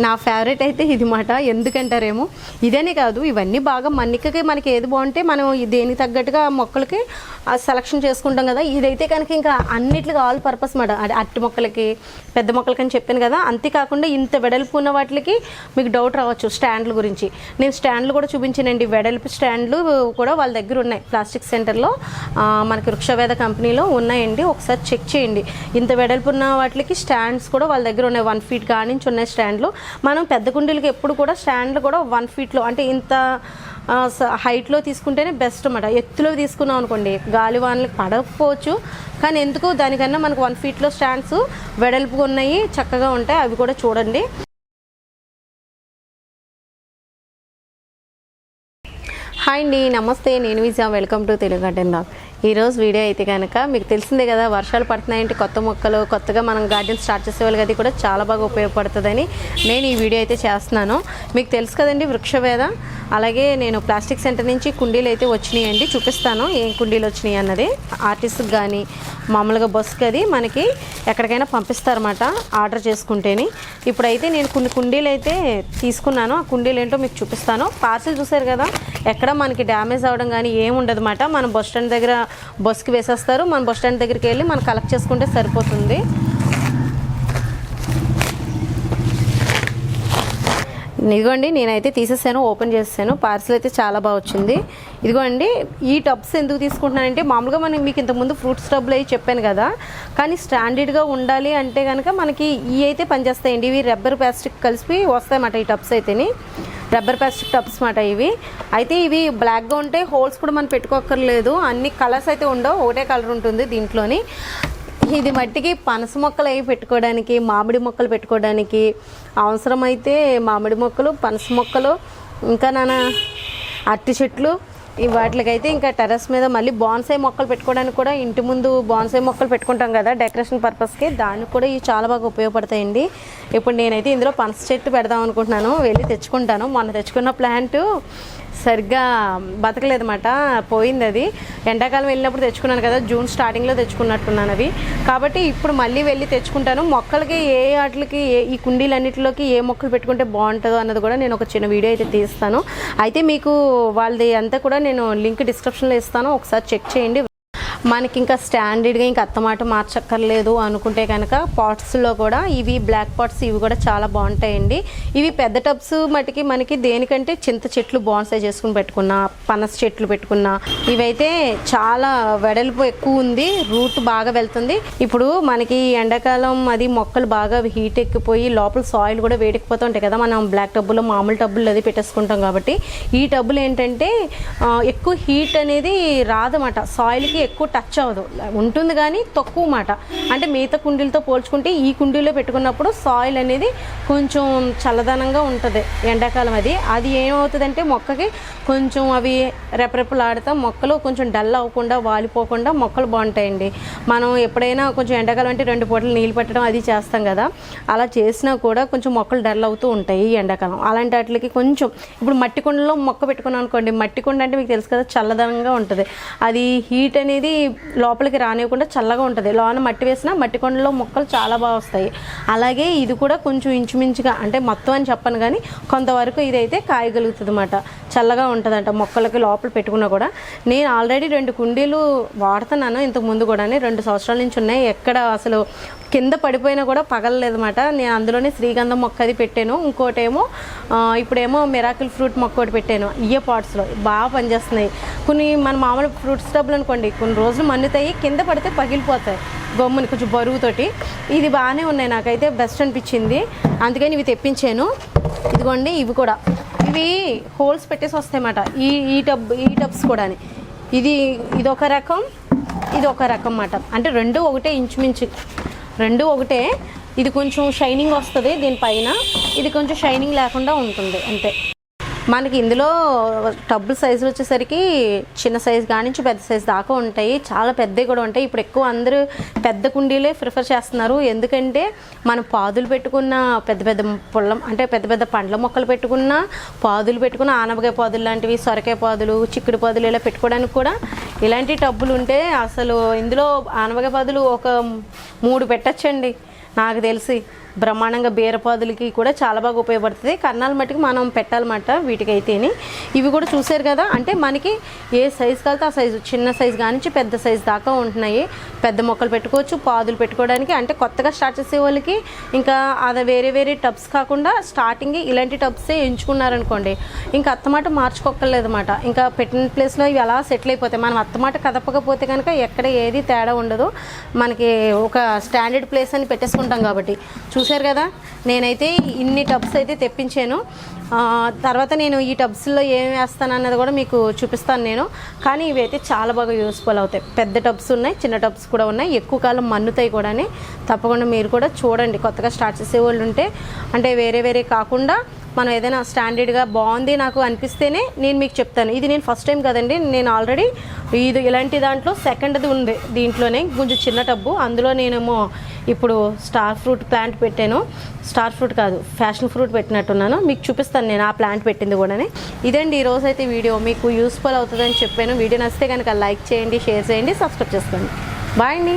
నా ఫేవరెట్ అయితే ఇది మాట. ఎందుకంటారేమో? ఇదనే కాదు ఇవన్నీ బాగా మన్నికకి మనకి ఏది బాగుంటే మనం దేనికి తగ్గట్టుగా మొక్కలకి సెలక్షన్ చేసుకుంటాం కదా. ఇదైతే కనుక ఇంకా అన్నిటికి ఆల్ పర్పస్ మాట. అట్టి మొక్కలకి పెద్ద మొక్కలకి అని చెప్పాను కదా. అంతేకాకుండా ఇంత వెడల్పు ఉన్న వాటికి మీకు డౌట్ రావచ్చు స్టాండ్ల గురించి. నేను స్టాండ్లు కూడా చూపించానండి. వెడల్పు స్టాండ్లు కూడా వాళ్ళ దగ్గర ఉన్నాయి. ప్లాస్టిక్ సెంటర్లో మనకి వృక్షవేద కంపెనీలో ఉన్నాయండి. ఒకసారి చెక్ చేయండి. ఇంత వెడల్పు ఉన్న వాటికి స్టాండ్స్ కూడా వాళ్ళ దగ్గర ఉన్నాయి. వన్ ఫీట్ కానించి ఉన్నాయి స్టాండ్లు మనం పెద్ద కుండీలకి ఎప్పుడు కూడా స్టాండ్లు కూడా వన్ ఫీట్లో అంటే ఇంత స- హైట్లో తీసుకుంటేనే బెస్ట్ అనమాట ఎత్తులో తీసుకున్నాం అనుకోండి గాలి వానలకు పడకపోవచ్చు. కానీ ఎందుకు? దానికన్నా మనకు వన్ ఫీట్లో స్టాండ్స్ వెడల్పుగా ఉన్నాయి చక్కగా ఉంటాయి అవి కూడా చూడండి. హాయ్ అండి నమస్తే. నేను Vijaya. Welcome to Telugu garden vlog ఈరోజు వీడియో అయితే కనుక మీకు తెలిసిందే కదా వర్షాలు పడుతున్నాయంటే కొత్త మొక్కలు కొత్తగా మనం గార్డెన్ స్టార్ట్ చేసే వాళ్ళకి అది కూడా చాలా బాగా ఉపయోగపడుతుందని నేను ఈ వీడియో అయితే చేస్తున్నాను. మీకు తెలుసు కదండి వృక్షవేద. అలాగే నేను ప్లాస్టిక్ సెంటర్ నుంచి కుండీలు అయితే వచ్చినాయండి చూపిస్తాను ఏం కుండీలు వచ్చినాయి అన్నది. ఆర్టిస్ట్కి కానీ మామూలుగా బస్కి అది మనకి ఎక్కడికైనా పంపిస్తారన్నమాట ఆర్డర్ చేసుకుంటేనే. ఇప్పుడైతే నేను కొన్ని కుండీలు అయితే తీసుకున్నాను. ఆ కుండీలు ఏంటో మీకు చూపిస్తాను. పార్సిల్ చూసారు కదా ఎక్కడ మనకి డ్యామేజ్ అవ్వడం కానీ ఏమి ఉండదన్నమాట. మనం బస్ స్టాండ్ దగ్గర బస్కి వేసేస్తారు. మన బస్ స్టాండ్ దగ్గరికి వెళ్ళి మనం కలెక్ట్ చేసుకుంటే సరిపోతుంది. ఇదిగోండి నేనైతే తీసేసాను ఓపెన్ చేసేసాను. పార్సిల్ అయితే చాలా బాగా వచ్చింది. ఇదిగోండి ఈ టబ్స్ ఎందుకు తీసుకుంటున్నానంటే మామూలుగా మనం మీకు ఇంతకుముందు ఫ్రూట్స్ టబ్లు అవి చెప్పాను కదా. కానీ స్టాండర్డ్గా ఉండాలి అంటే కనుక మనకి ఇవి అయితే పనిచేస్తాయండి. ఇవి రబ్బర్ ప్లాస్టిక్ కలిసి వస్తాయన్నమాట ఈ టబ్స్ అయితేని. రబ్బర్ ప్యాస్ట్ టబ్స్ మాట ఇవి. అయితే ఇవి బ్లాక్గా ఉంటే హోల్స్ కూడా మనం పెట్టుకోక్కర్లేదు. అన్ని కలర్స్ అయితే ఉండవు. ఒకటే కలర్ ఉంటుంది దీంట్లోని. ఇది మట్టికి పనస మొక్కలు అవి పెట్టుకోవడానికి మామిడి మొక్కలు పెట్టుకోవడానికి అవసరమైతే మామిడి మొక్కలు పనస మొక్కలు ఇంకా నాన్న అరటి చెట్లు వాటికైతే ఇంకా టెర్రస్ మీద మళ్ళీ బాన్సాయి మొక్కలు పెట్టుకోవడానికి కూడా ఇంటి ముందు బాన్సాయి మొక్కలు పెట్టుకుంటాం కదా డెకరేషన్ పర్పస్కి. దానికి కూడా ఇవి చాలా బాగా ఉపయోగపడతాయండి. ఇప్పుడు నేనైతే ఇందులో పనస చెట్టు పెడదాం అనుకుంటున్నాను వెళ్ళి తెచ్చుకుంటాను. మొన్న తెచ్చుకున్న ప్లాంట్ సరిగ్గా బతకలేదన్నమాట. పోయింది అది ఎండాకాలం వెళ్ళినప్పుడు తెచ్చుకున్నాను కదా జూన్ స్టార్టింగ్లో తెచ్చుకున్నట్టున్నాను అవి. కాబట్టి ఇప్పుడు మళ్ళీ వెళ్ళి తెచ్చుకుంటాను. మొక్కలకి ఏ వాటికి ఏ ఈ కుండీలన్నిటిలోకి ఏ మొక్కలు పెట్టుకుంటే బాగుంటుందో అన్నది కూడా నేను ఒక చిన్న వీడియో అయితే తీస్తాను. అయితే మీకు వాళ్ళది అంతా కూడా నేను లింక్ డిస్క్రిప్షన్లో ఇస్తాను. ఒకసారి చెక్ చేయండి. మనకి ఇంకా స్టాండర్డ్గా ఇంకా అత్తమాట మార్చక్కర్లేదు అనుకుంటే కనుక పాట్స్లో కూడా ఇవి బ్లాక్ పాట్స్ ఇవి కూడా చాలా బాగుంటాయండి. ఇవి పెద్ద టబ్స్ మటుకి మనకి దేనికంటే చింత చెట్లు బాన్సై చేసుకుని పెట్టుకున్నా పనస చెట్లు పెట్టుకున్నా ఇవైతే చాలా వెడల్పు ఎక్కువ ఉంది రూట్ బాగా వెళ్తుంది. ఇప్పుడు మనకి ఎండాకాలం అది మొక్కలు బాగా హీట్ ఎక్కిపోయి లోపల సాయిల్ కూడా వేడెక్కిపోతూ ఉంటాయి కదా మనం బ్లాక్ టబ్బులో మామూలు టబ్బులు అది పెట్టేసుకుంటాం కాబట్టి. ఈ టబ్బులు ఏంటంటే ఎక్కువ హీట్ అనేది రాదన్నమాట. సాయిల్కి ఎక్కువ టచ్ అవ్వదు. ఉంటుంది కానీ తక్కువ మాట. అంటే మిగతా కుండీలతో పోల్చుకుంటే ఈ కుండీలో పెట్టుకున్నప్పుడు సాయిల్ అనేది కొంచెం చల్లదనంగా ఉంటుంది ఎండాకాలం అది. అది ఏమవుతుందంటే మొక్కకి కొంచెం అవి రెపరెపలాడుతా మొక్కలు కొంచెం డల్ అవ్వకుండా వాలిపోకుండా మొక్కలు బాగుంటాయండి. మనం ఎప్పుడైనా కొంచెం ఎండాకాలం అంటే రెండు పూటలు నీళ్ళు పెట్టడం అది చేస్తాం కదా. అలా చేసినా కూడా కొంచెం మొక్కలు డల్ అవుతూ ఉంటాయి ఈ ఎండాకాలం. అలాంటి వాటికి కొంచెం ఇప్పుడు మట్టి కుండలో మొక్క పెట్టుకున్నాం అనుకోండి మట్టి కుండ అంటే మీకు తెలుసు కదా చల్లదనంగా ఉంటుంది. అది హీట్ అనేది లోపలికి రానివ్వకుండా చల్లగా ఉంటుంది. లోన మట్టి వేసినా మట్టి కొండలో మొక్కలు చాలా బాగా వస్తాయి. అలాగే ఇది కూడా కొంచెం ఇంచుమించుగా అంటే మొత్తం అని చెప్పను కానీ కొంతవరకు ఇదైతే కాయగలుగుతుంది అనమాట చల్లగా ఉంటుందంట మొక్కలకి లోపల పెట్టుకున్నా కూడా. నేను ఆల్రెడీ రెండు కుండీలు వాడుతున్నాను ఇంతకు ముందు కూడా రెండు సంవత్సరాల నుంచి ఉన్నాయి. ఎక్కడ అసలు కింద పడిపోయినా కూడా పగలలేదన్నమాట. నేను అందులోనే శ్రీగంధం మొక్క అది పెట్టాను. ఇంకోటేమో ఇప్పుడేమో మిరాకిల్ ఫ్రూట్ మొక్క ఒకటి పెట్టాను. ఇయ్య పాట్స్లో. బాగా పనిచేస్తున్నాయి. కొన్ని మన మామూలు ఫ్రూట్స్ డబ్బులు అనుకోండి. కొన్ని రోజులు మన్నుతాయి కింద పడితే పగిలిపోతాయి గమ్ముని కొంచెం బరువుతోటి ఇది బాగానే ఉన్నాయి నాకైతే బెస్ట్ అనిపించింది. అందుకని ఇవి తెప్పించాను. ఇదిగోండి ఇవి కూడా. ఇవి హోల్స్ పెట్టేసి వస్తాయన్నమాట. ఈ ఈ టబ్ ఈ టబ్స్ కూడా ఇది ఇది ఒక రకం ఇది ఒక రకం అన్నమాట. అంటే రెండు ఒకటే ఇంచుమించు. రెండు ఒకటే. ఇది కొంచెం షైనింగ్ వస్తుంది దీనిపైన. ఇది కొంచెం షైనింగ్ లేకుండా ఉంటుంది అంతే. మనకి ఇందులో టబ్బుల సైజులు వచ్చేసరికి చిన్న సైజు కానించి పెద్ద సైజు దాకా ఉంటాయి. చాలా పెద్దవి కూడా ఉంటాయి. ఇప్పుడు ఎక్కువ అందరూ పెద్ద కుండీలే ప్రిఫర్ చేస్తున్నారు. ఎందుకంటే మనం పాదులు పెట్టుకున్న పెద్ద పెద్ద పుల్లం అంటే పెద్ద పెద్ద పండ్ల మొక్కలు పెట్టుకున్న పాదులు పెట్టుకున్న ఆనపకాయ పాదులు లాంటివి సొరకాయ పాదులు చిక్కుడు పాదులు ఇలా పెట్టుకోవడానికి కూడా ఇలాంటి టబ్బులు ఉంటే అసలు ఇందులో ఆనపకాయ పాదులు ఒక మూడు పెట్టచ్చండి. నాకు తెలిసి బ్రహ్మాండంగా బీరపాదులకి కూడా చాలా బాగా ఉపయోగపడుతుంది. కన్నాల మట్టుకు మనం పెట్టాలన్నమాట వీటికైతేని. ఇవి కూడా చూసారు కదా? అంటే మనకి ఏ సైజు కలితే ఆ సైజు చిన్న సైజు కానించి పెద్ద సైజు దాకా ఉంటున్నాయి. పెద్ద మొక్కలు పెట్టుకోవచ్చు పాదులు పెట్టుకోవడానికి. అంటే కొత్తగా స్టార్ట్ చేసే వాళ్ళకి ఇంకా అది వేరే వేరే టబ్స్ కాకుండా స్టార్టింగ్ ఇలాంటి టబ్సే ఎంచుకున్నారనుకోండి ఇంకా అత్తమాట మార్చుకోక్కర్లేదు అనమాట ఇంకా పెట్టిన ప్లేస్లో ఇవి అలా సెటిల్ అయిపోతాయి. మనం అత్తమాట కదపకపోతే కనుక ఎక్కడ ఏది తేడా ఉండదు. మనకి ఒక స్టాండర్డ్ ప్లేస్ అని పెట్టేసుకుంటాం కాబట్టి. చూ చూశారు కదా నేనైతే ఇన్ని టబ్స్ అయితే తెప్పించాను. తర్వాత నేను ఈ టబ్స్లో ఏం వేస్తాను అన్నది కూడా మీకు చూపిస్తాను నేను. కానీ ఇవి అయితే చాలా బాగా యూస్ఫుల్ అవుతాయి. పెద్ద టబ్స్ ఉన్నాయి చిన్న టబ్స్ కూడా ఉన్నాయి. ఎక్కువ కాలం మన్నుతాయి కూడా తప్పకుండా మీరు కూడా చూడండి. కొత్తగా స్టార్ట్ చేసే వాళ్ళు ఉంటే అంటే వేరే వేరే కాకుండా మనం ఏదైనా స్టాండర్డ్గా బాగుంది నాకు అనిపిస్తేనే నేను మీకు చెప్తాను. ఇది నేను ఫస్ట్ టైం కదండి నేను ఆల్రెడీ ఇది ఇలాంటి దాంట్లో సెకండ్ది ఉంది దీంట్లోనే. కొంచెం చిన్న టబ్బు. అందులో నేనేమో ఇప్పుడు స్టార్ ఫ్రూట్ ప్లాంట్ పెట్టాను. స్టార్ ఫ్రూట్ కాదు ఫ్యాషన్ ఫ్రూట్ పెట్టినట్టున్నాను. మీకు చూపిస్తాను నేను ఆ ప్లాంట్ పెట్టింది కూడానే. ఇదండి ఈ అయితే వీడియో. మీకు యూస్ఫుల్ అవుతుందని చెప్పాను. వీడియో నచ్చితే కనుక లైక్ చేయండి షేర్ చేయండి సబ్స్క్రైబ్ చేసుకోండి. బాయ్ అండి.